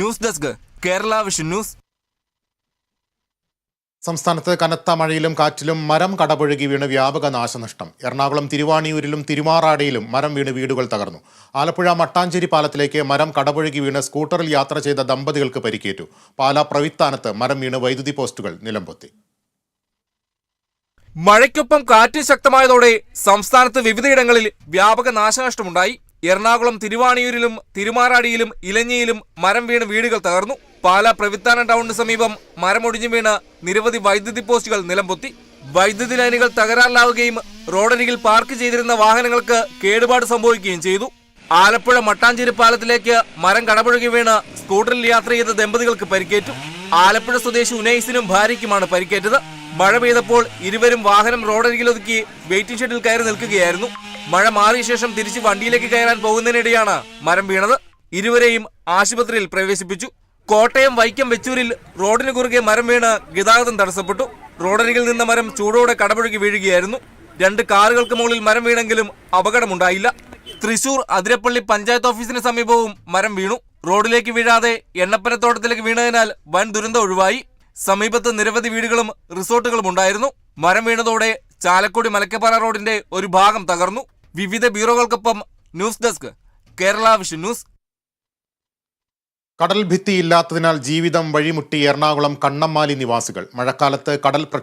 News desk Kerala vision news. സംസ്ഥാനത്ത് കനത്ത മഴയിലും കാറ്റിലും മരം കടപുഴകി വീണ് വ്യാപക നാശനഷ്ടം. എറണാകുളം തിരുവാണിയൂരിലും തിരുമാറാടിയിലും മരം വീണ് വീടുകൾ തകർന്നു. ആലപ്പുഴ മട്ടാഞ്ചേരി പാലത്തിലേക്ക് മരം കടപുഴകി വീണ് സ്കൂട്ടറിൽ യാത്ര ചെയ്ത ദമ്പതികൾക്ക് പരിക്കേറ്റു. പാലാ പ്രവിത്താനത്ത് മരം വീണ് വൈദ്യുതി പോസ്റ്റുകൾ നിലംപൊത്തി. മഴയ്ക്കൊപ്പം കാറ്റ് ശക്തമായതോടെ സംസ്ഥാനത്ത് വിവിധയിടങ്ങളിൽ വ്യാപക നാശനഷ്ടമുണ്ടായി. എറണാകുളം തിരുവാണിയൂരിലും തിരുമാറാടിയിലും ഇലഞ്ഞിയിലും മരം വീണ് വീടുകൾ തകർന്നു. പാല പ്രവിത്താന ടൗണിന് സമീപം മരമൊടിഞ്ഞു വീണ് നിരവധി വൈദ്യുതി പോസ്റ്റുകൾ നിലംപൊത്തി. വൈദ്യുതി ലൈനുകൾ തകരാറിലാവുകയും റോഡരികിൽ പാർക്ക് ചെയ്തിരുന്ന വാഹനങ്ങൾക്ക് കേടുപാട് സംഭവിക്കുകയും ചെയ്തു. ആലപ്പുഴ മട്ടാഞ്ചേരി പാലത്തിലേക്ക് മരം കടപുഴകി വീണ് സ്കൂട്ടറിൽ യാത്ര ചെയ്ത ദമ്പതികൾക്ക് പരിക്കേറ്റു. ആലപ്പുഴ സ്വദേശി ഉനൈസിനും ഭാര്യയ്ക്കുമാണ് പരിക്കേറ്റത്. മഴ പെയ്തപ്പോൾ ഇരുവരും വാഹനം റോഡരികിൽ ഒതുക്കി വെയിറ്റിംഗ് ഷെഡിൽ കയറി നിൽക്കുകയായിരുന്നു. മഴ മാറിയ ശേഷം തിരിച്ച് വണ്ടിയിലേക്ക് കയറാൻ പോകുന്നതിനിടെയാണ് മരം വീണത്. ഇരുവരെയും ആശുപത്രിയിൽ പ്രവേശിപ്പിച്ചു. കോട്ടയം വൈക്കം വെച്ചൂരിൽ റോഡിന് കുറുകെ മരം വീണ് ഗതാഗതം തടസ്സപ്പെട്ടു. റോഡരികിൽ നിന്ന മരം ചൂടോടെ കടപുഴകി വീഴുകയായിരുന്നു. രണ്ട് കാറുകൾക്ക് മുകളിൽ മരം വീണെങ്കിലും അപകടമുണ്ടായില്ല. തൃശൂർ അതിരപ്പള്ളി പഞ്ചായത്ത് ഓഫീസിന് സമീപവും മരം വീണു. റോഡിലേക്ക് വീഴാതെ എണ്ണപ്പനത്തോട്ടത്തിലേക്ക് വീണതിനാൽ വൻ ദുരന്തം ഒഴിവായി. സമീപത്ത് നിരവധി വീടുകളും റിസോർട്ടുകളും ഉണ്ടായിരുന്നു. മരം വീണതോടെ ചാലക്കുടി മലക്കപ്പാറ റോഡിന്റെ ഒരു ഭാഗം തകർന്നു. വിവിധ ബ്യൂറോകൾക്കൊപ്പം news desk Kerala vision news. കടൽ ഭിത്തിയില്ലാത്തതിനാൽ ജീവിതം വഴിമുട്ടി എറണാകുളം കണ്ണമ്മാലി നിവാസികൾ. മഴക്കാലത്ത് കടൽ